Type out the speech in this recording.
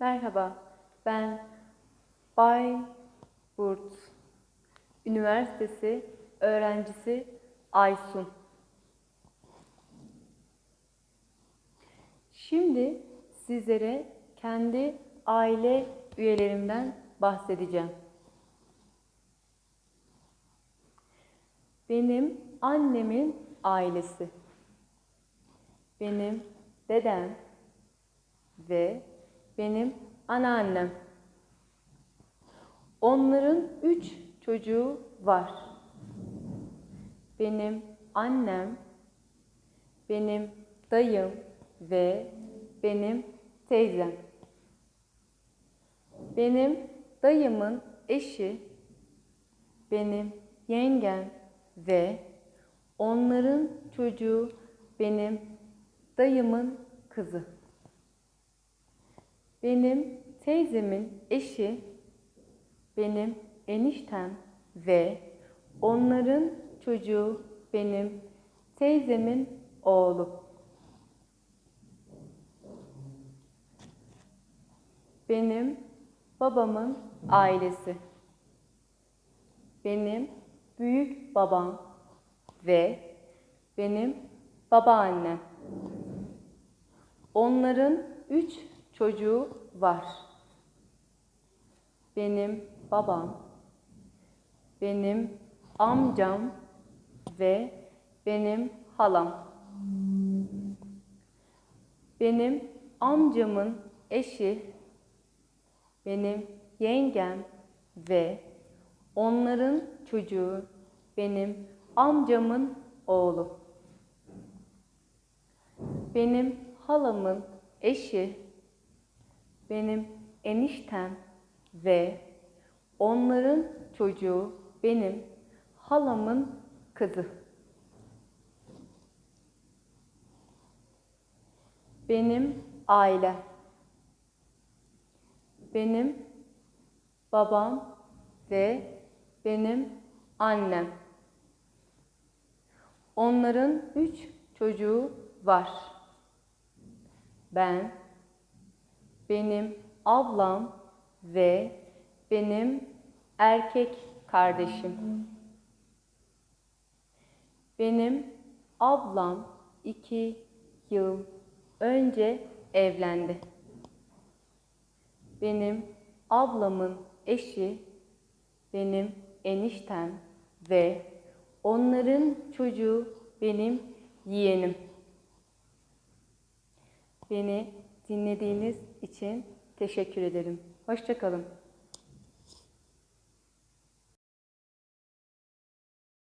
Merhaba, ben Bay Burt Üniversitesi öğrencisi Aysun. Şimdi sizlere kendi aile üyelerimden bahsedeceğim. Benim annemin ailesi. Benim dedem ve benim anneannem. Onların üç çocuğu var. Benim annem, benim dayım ve benim teyzem. Benim dayımın eşi, benim yengem ve onların çocuğu benim dayımın kızı. Benim teyzemin eşi, benim eniştem ve onların çocuğu benim teyzemin oğlu. Benim babamın ailesi. Benim büyük babam ve benim babaannem. Onların üç çocuğu var. Benim babam, benim amcam ve benim halam. Benim amcamın eşi, benim yengem ve onların çocuğu benim amcamın oğlu. Benim halamın eşi, benim eniştem ve onların çocuğu benim halamın kızı. Benim aile. Benim babam ve benim annem. Onların üç çocuğu var. Ben, benim ablam ve benim erkek kardeşim. Benim ablam iki yıl önce evlendi. Benim ablamın eşi, benim eniştem ve onların çocuğu benim yeğenim. Beni dinlediğiniz için teşekkür ederim. Hoşçakalın.